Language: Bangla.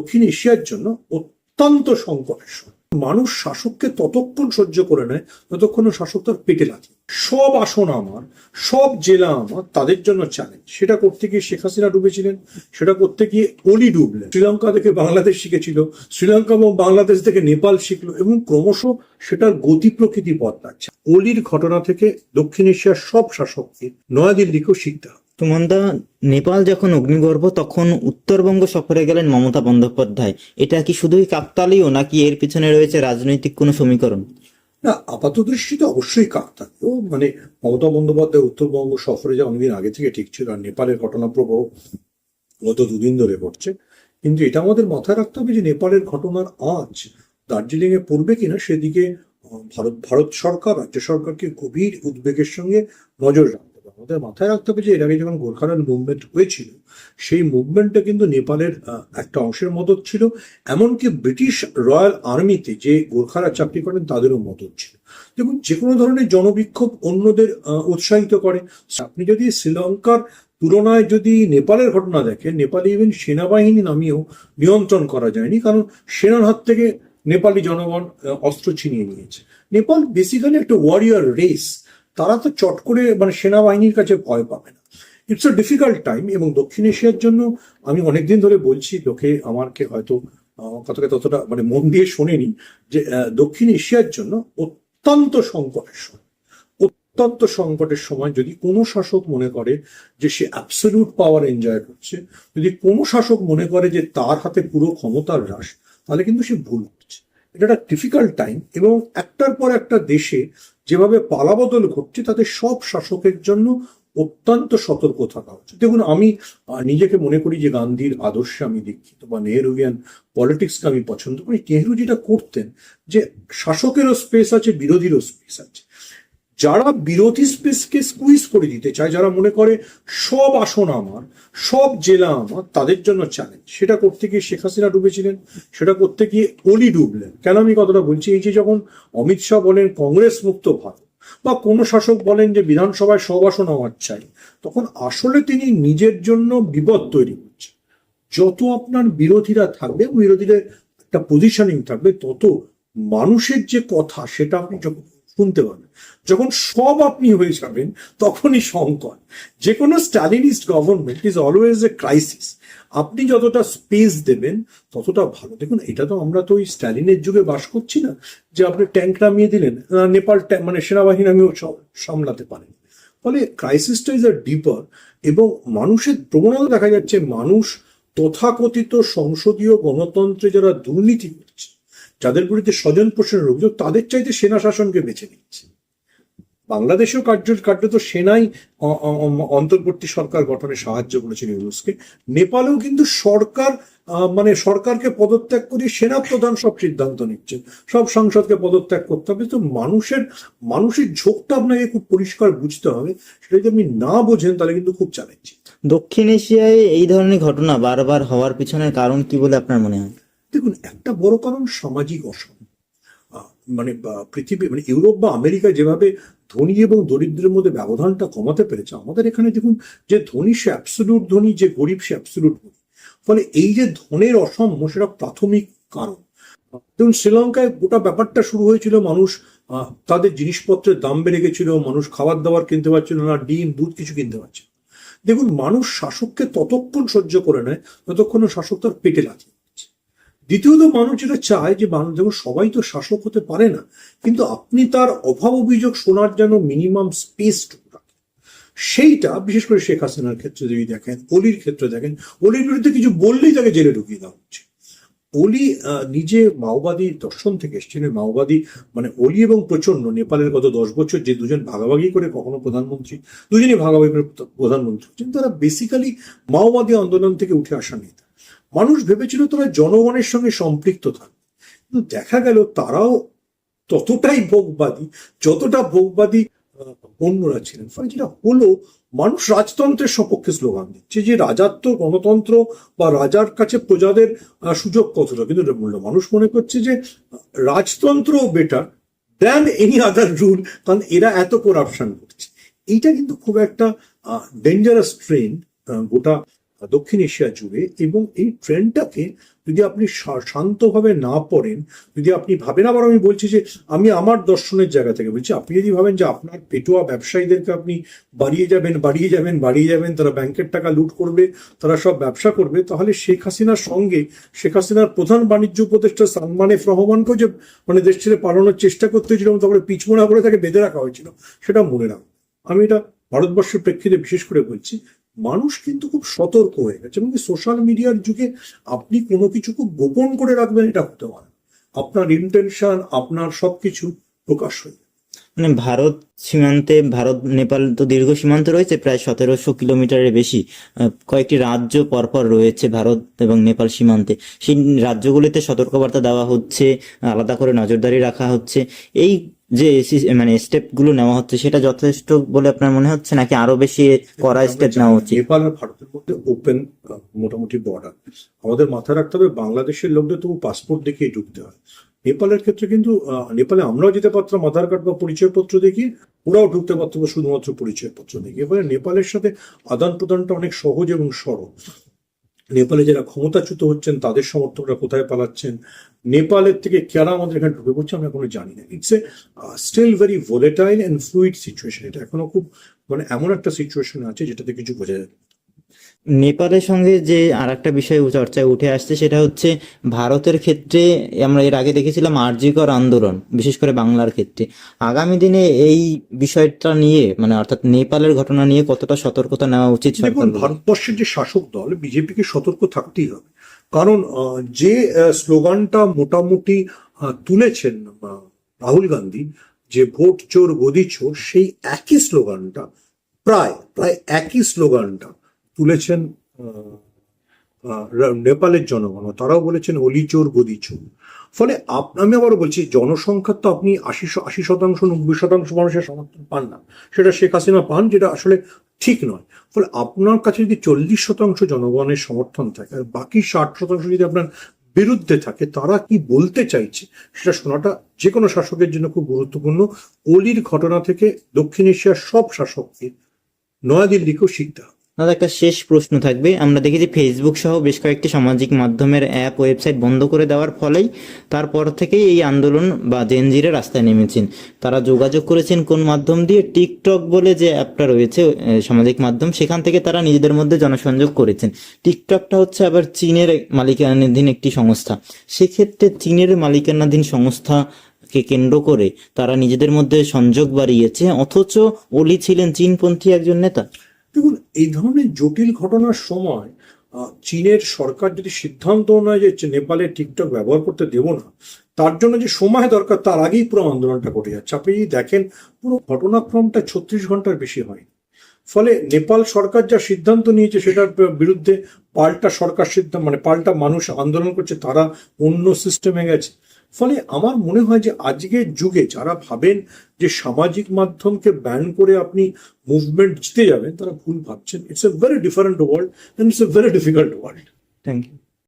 দক্ষিণ এশিয়ার জন্য অত্যন্ত সংকটের সময়। মানুষ শাসককে ততক্ষণ সহ্য করে নেয়, যতক্ষণ না শাসক তার পেটে লাগে। সব আসন আমার, সব জেলা আমার, তাদের জন্য চ্যালেঞ্জ সেটা করতে গিয়ে শেখ হাসিনা ডুবেছিলেন, সেটা করতে গিয়ে অলি ডুবলেন। শ্রীলঙ্কা থেকে বাংলাদেশ শিখেছিল, শ্রীলঙ্কা এবং বাংলাদেশ থেকে নেপাল শিখলো এবং ক্রমশ সেটার গতি প্রকৃতি বদলাচ্ছে। অলির ঘটনা থেকে দক্ষিণ এশিয়ার সব শাসককে নয়াদিল্লিকেও শিখতে হবে। সুমনদা নেপাল যখন অগ্নিগর্ভ, তখন উত্তরবঙ্গ সফরে গেলেন মমতা বন্দ্যোপাধ্যায়। এটা কি শুধুই কাকতালীয়, নাকি এর পিছনে রয়েছে রাজনৈতিক কোনো সমীকরণ? না আপাত দৃষ্টিতে অবশ্যই কাকতালীয়। মানে মমতা বন্দ্যোপাধ্যায় উত্তরবঙ্গ সফরে যা অনেকদিন আগে থেকে ঠিক ছিল, আর নেপালের ঘটনা প্রবাহ গত দুদিন ধরে ঘটছে। কিন্তু এটা আমাদের মাথায় রাখতে হবে যে, নেপালের ঘটনার আঁচ দার্জিলিং এ পড়বে কিনা, সেদিকে ভারত ভারত সরকার, রাজ্য সরকারকে গভীর উদ্বেগের সঙ্গে নজর হবে আমাদের মাথায় রাখতে হবে যে এর আগে যখন গোর্খাল্যান্ড মুভমেন্ট হয়েছিল, সেই মুভমেন্টটা কিন্তু নেপালের একটা অংশের মদত ছিল। এমনকি ব্রিটিশ রয়্যাল আর্মিতে যে গোর্খারা চাকরি করেন, তাদেরও মদত ছিল। দেখুন, যে কোনো ধরনের জনবিক্ষোভ অন্যদের উৎসাহিত করে। আপনি যদি শ্রীলঙ্কার তুলনায় যদি নেপালের ঘটনা দেখেন, নেপালে ইভেন সেনাবাহিনী নামিয়েও নিয়ন্ত্রণ করা যায়নি, কারণ সেনার হাত থেকে নেপালি জনগণ অস্ত্র ছিনিয়ে নিয়েছে। নেপাল বেসিক্যালি একটা ওয়ারিয়ার রেস তারা তো চট করে মানে সেনাবাহিনীর কাছে ভয় পাবে না। ইটস আ ডিফিকাল্ট টাইম এবং দক্ষিণ এশিয়ার জন্য আমি অনেকদিন ধরে বলছি, লোকে আমাকে হয়তো কথাকে ততটা মানে মন দিয়ে শোনেনি যে দক্ষিণ এশিয়ার জন্য অত্যন্ত সংকটের সময়। অত্যন্ত সংকটের সময় যদি কোনো শাসক মনে করে যে সে অ্যাবসলিউট পাওয়ার এনজয় করছে, যদি কোনো শাসক মনে করে যে তার হাতে পুরো ক্ষমতার হ্রাস, তাহলে কিন্তু সে ভুল করছে। এটা একটা ডিফিকাল্ট টাইম এবং একটার পর একটা দেশে যেভাবে পালাবদল ঘটছে তাদের সব শাসকের জন্য অত্যন্ত সতর্ক থাকা উচিত দেখুন, আমি নিজেকে মনে করি যে গান্ধীর আদর্শে আমি দীক্ষিত বা নেহরুভিয়ান পলিটিক্সকে আমি পছন্দ করি। নেহরু যেটা করতেন, যে শাসকেরও স্পেস আছে, বিরোধীরও স্পেস আছে। যারা বিরোধী স্পেসকে স্কুইজ করে দিতে চায়, যারা মনে করে সব আসন আমার, সব জেলা আমার, তাদের জন্য চ্যালেঞ্জ সেটা করতে গিয়ে শেখ হাসিনা ডুবেছিলেন, সেটা করতে গিয়ে অলি ডুবলেন। কেন আমি কথাটা বলছি? এই যে যখন অমিত শাহ বলেন কংগ্রেস মুক্ত ভারত, বা কোনো শাসক বলেন যে বিধানসভায় সব আসন আমার চাই, তখন আসলে তিনি নিজের জন্য বিপদ তৈরি করছেন। যত আপনার বিরোধীরা থাকবে, বিরোধীদের একটা পজিশনিং থাকবে, তত মানুষের যে কথা, সেটা আপনি যখন শুনতে পাবেন। যখন সব আপনি হয়ে যাবেন, তখনই সংকট। যে কোনো Stalinist government is always a crisis আপনি যতটা স্পেস দেবেন, ততটা ভালো। দেখুন, এটা তো আমরা তো ওই স্ট্যালিনের যুগে বাস করছি না, যে আপনি ট্যাঙ্ক নামিয়ে দিলেন। নেপাল মানে সেনাবাহিনী সব সামলাতে পারেন। ফলে ক্রাইসিসটা ইজ আ ডিপার এবং মানুষের প্রবণতা দেখা যাচ্ছে, মানুষ তথাকথিত সংসদীয় গণতন্ত্রে যারা দুর্নীতি করছে যাদের বিরুদ্ধে স্বজন পোষণের অভিযোগ, তাদের চাইতে সেনা শাসনকে বেছে নিচ্ছে। বাংলাদেশেও কার্য কার্যত সেনাই অন্তর্বর্তী সরকার গঠনে সাহায্য করেছিল ইউনুসকে। নেপালেও কিন্তু সরকার মানে সরকারকে পদত্যাগ করে সেনা প্রধান সব সিদ্ধান্ত নিচ্ছে সব সংসদকে পদত্যাগ করতে হবে। তো মানুষের মানুষের ঝোঁকটা আপনাকে খুব পরিষ্কার বুঝতে হবে। সেটা যদি আপনি না বোঝেন, তাহলে কিন্তু খুব চ্যালেঞ্জিং দক্ষিণ এশিয়ায় এই ধরনের ঘটনা বারবার হওয়ার পিছনের কারণ কি বলে আপনার মনে হয়? দেখুন, একটা বড় কারণ সামাজিক অসম মানে পৃথিবী মানে ইউরোপ বা আমেরিকা যেভাবে ধনী এবং দরিদ্রের মধ্যে ব্যবধানটা কমাতে পেরেছে, আমাদের এখানে দেখুন যে ধনী সে অ্যাবসলুট ধনী, যে গরিব সে অ্যাবসলুট গরিব ফলে এই যে ধনের অসাম্য সেটা প্রাথমিক কারণ দেখুন, শ্রীলঙ্কায় গোটা ব্যাপারটা শুরু হয়েছিল, মানুষ তাদের জিনিসপত্রের দাম বেড়ে গেছিল, মানুষ খাবার দাবার কিনতে পারছিল না, ডিম, দুধ কিছু কিনতে পারছিল না। দেখুন, মানুষ শাসককে ততক্ষণ সহ্য করে নেয় যতক্ষণ না শাসক তার পেটে দিচ্ছে। দ্বিতীয়ত মানুষ যেটা চায় যে মানুষ যেমন সবাই তো শাসক হতে পারে না, কিন্তু আপনি তার অভাব অভিযোগ শোনার যেন মিনিমাম স্পেস সেইটা, বিশেষ করে শেখ হাসিনার ক্ষেত্রে যদি দেখেন, অলির ক্ষেত্রে দেখেন, অলির বিরুদ্ধে কিছু বললেই তাকে জেলে ঢুকিয়ে দেওয়া হচ্ছে। অলি নিজে মাওবাদী দর্শন থেকে এসেছিলেন মাওবাদী মানে অলি এবং প্রচণ্ড নেপালের গত দশ বছর যে দুজন ভাগাভাগি করে কখনো প্রধানমন্ত্রী, দুজনই ভাগাভাগি করে প্রধানমন্ত্রী হচ্ছেন, তারা বেসিক্যালি মাওবাদী আন্দোলন থেকে উঠে আসা নেতা। মানুষ ভেবেছিল তারা জনগণের সঙ্গে সম্পৃক্ত থাকবে কিন্তু দেখা গেল তারাও ততটাই ভোগবাদী, যতটা ভোগবাদী অন্যরা ছিলেন। ফলে যেটা হলো, মানুষ রাজতন্ত্রের সপক্ষে স্লোগান দিচ্ছে যে রাজাত্ব গণতন্ত্র বা রাজার কাছে প্রজাদের সুযোগ কতটা। কিন্তু মানুষ মনে করছে যে রাজতন্ত্র better than any other rule কারণ এরা এত করাপশন করছে। এইটা কিন্তু খুব একটা ডেঞ্জারাস ট্রেন গোটা দক্ষিণ এশিয়া জুড়ে এবং এই ট্রেন্ডটাকে যদি আপনি শান্তভাবে না পড়েন, যদি আপনি ভাবেন, আবার আমি বলছি যে আমি আমার দর্শনের জায়গা থেকে বলছি, আপনি যদি ভাবেন যে আপনার পেটুয়া ব্যবসায়ীদেরকে আপনি বাড়িয়ে যাবেন বাড়িয়ে যাবেন বাড়িয়ে যাবেন, তারা ব্যাংকের টাকা লুট করবে, তারা সব ব্যবসা করবে, তাহলে শেখ হাসিনার সঙ্গে, শেখ হাসিনার প্রধান বাণিজ্য উপদেষ্টা সালমান এফ রহমানকেও যে মানে দেশ ছেড়ে পালানোর চেষ্টা করতে হয়েছিল তারপরে পিছমোড়া করে তাকে বেঁধে রাখা হয়েছিল, সেটা মনে রাখো আমি এটা ভারতবর্ষের প্রেক্ষিতে বিশেষ করে বলছি মানুষ কিন্তু খুব সতর্ক হয়ে গেছে, এবং সোশ্যাল মিডিয়ার যুগে আপনি কোনো কিছু খুব গোপন করে রাখবেন, এটা হতে পারে আপনার ইন্টেনশন আপনার সবকিছু প্রকাশ হয়ে মানে ভারত সীমান্তে, ভারত, নেপাল তো দীর্ঘ সীমান্ত রয়েছে, প্রায় সতেরোশো কিলোমিটারের বেশি কয়েকটি রাজ্য পরপর রয়েছে ভারত এবং নেপাল সীমান্তে। সেই রাজ্যগুলিতে সতর্কবার্তা দেওয়া হচ্ছে, আলাদা করে নজরদারি রাখা হচ্ছে। এই যে মানে স্টেপগুলো নেওয়া হচ্ছে সেটা যথেষ্ট বলে আপনার মনে হচ্ছে? নাকি আরও বেশি করা স্টেপ নেওয়া উচিত? নেপাল আর ভারতের মধ্যে ওপেন মোটামুটি বর্ডার আমাদের মাথায় রাখতে হবে বাংলাদেশের লোকদের তবু পাসপোর্ট দেখিয়ে ঢুকতে হয়। নেপালের ক্ষেত্রে কিন্তু নেপালে আমরাও যেতে পারতাম আধার কার্ড বা পরিচয়পত্র দেখিয়ে ওরাও ঢুকতে পারতো শুধুমাত্র পরিচয়পত্র দেখিয়ে। এবারে নেপালের সাথে আদান প্রদানটা অনেক সহজ এবং সরল। নেপালে যারা ক্ষমতাচ্যুত হচ্ছেন, তাদের সমর্থকরা কোথায় পালাচ্ছেন? নেপালের থেকে কারা আমাদের এখানে ঢুকে পড়ছে, আমরা এখনও জানি না। It's a still very volatile and fluid situation এটা এখনও খুব মানে এমন একটা সিচুয়েশন আছে যেটাতে কিছু বোঝা যায়। নেপালের সঙ্গে যে আর একটা বিষয় চর্চায় উঠে আসছে সেটা হচ্ছে ভারতের ক্ষেত্রে আমরা এর আগে দেখেছিলাম আরজিকর আন্দোলন বিশেষ করে বাংলার ক্ষেত্রে। আগামী দিনে এই বিষয়টা নিয়ে মানে অর্থাৎ নেপালের ঘটনা নিয়ে কতটা সতর্কতা নেওয়া উচিত ভারতবর্ষের যে শাসক দল বিজেপিকে সতর্ক থাকতেই হবে। কারণ আহ, যে স্লোগানটা মোটামুটি তুলেছেন রাহুল গান্ধী যে ভোট চোর গদি চোর সেই একই স্লোগানটা প্রায় প্রায় একই স্লোগানটা তুলেছেন নেপালের জনগণ তারাও বলেছেন অলি চোর, গদি চোর। ফলে আমি আবারও বলছি, জনসংখ্যার তো আপনি আশি আশি শতাংশ, নব্বই শতাংশ মানুষের সমর্থন পান না। সেটা শেখ হাসিনা পান, যেটা আসলে ঠিক নয়। ফলে আপনার কাছে যদি চল্লিশ শতাংশ জনগণের সমর্থন থাকে, আর বাকি ষাট শতাংশ যদি আপনার বিরুদ্ধে থাকে, তারা কি বলতে চাইছে? সেটা শোনাটা যে কোনো শাসকের জন্য খুব গুরুত্বপূর্ণ। অলির ঘটনা থেকে দক্ষিণ এশিয়ার সব শাসককে নয়াদিল্লিকেও শিখতে হবে। দাদা একটা শেষ প্রশ্ন থাকবে। আমরা দেখেছি ফেসবুক সহ বেশ কয়েকটি সামাজিক মাধ্যমের অ্যাপ ওয়েবসাইট বন্ধ করে দেওয়ার ফলেই তারপর থেকেই এই আন্দোলন বা জেনজিরা রাস্তায় নেমেছেন। তারা যোগাযোগ করেছেন কোন মাধ্যম দিয়ে? টিকটক বলে যে অ্যাপটা রয়েছে সামাজিক মাধ্যম, সেখান থেকে তারা নিজেদের মধ্যে জনসংযোগ করেছেন। টিকটকটা হচ্ছে আবার চীনের মালিকানাধীন একটি সংস্থা। সেক্ষেত্রে চীনের মালিকানাধীন সংস্থা কে কেন্দ্র করে তারা নিজেদের মধ্যে সংযোগ বাড়িয়েছে, অথচ ওলি ছিলেন চীনপন্থী একজন নেতা। দেখুন, এই ধরনের জটিল ঘটনার সময় চীনের সরকার যদি সিদ্ধান্ত নেয় যে নেপালে টিকটক ব্যবহার করতে দেব না, তার জন্য যে সময় দরকার, তার আগেই পুরো আন্দোলনটা ঘটে যাচ্ছে। আপনি যদি দেখেন, পুরো ঘটনাক্রমটা ছত্রিশ ঘণ্টার বেশি হয় ফলে নেপাল সরকার যা সিদ্ধান্ত নিয়েছে, সেটার বিরুদ্ধে পাল্টা সরকার সিদ্ধান্ত মানে পাল্টা মানুষ আন্দোলন করছে, তারা অন্য সিস্টেমে গেছে। ফলে আমার মনে হয় যে আজকের যুগে যারা ভাবেন যে সামাজিক মাধ্যমকে ব্যান করে আপনি মুভমেন্ট জিতে যাবেন, তারা ভুল ভাবছেন। It's a very different world it's a very difficult world thank you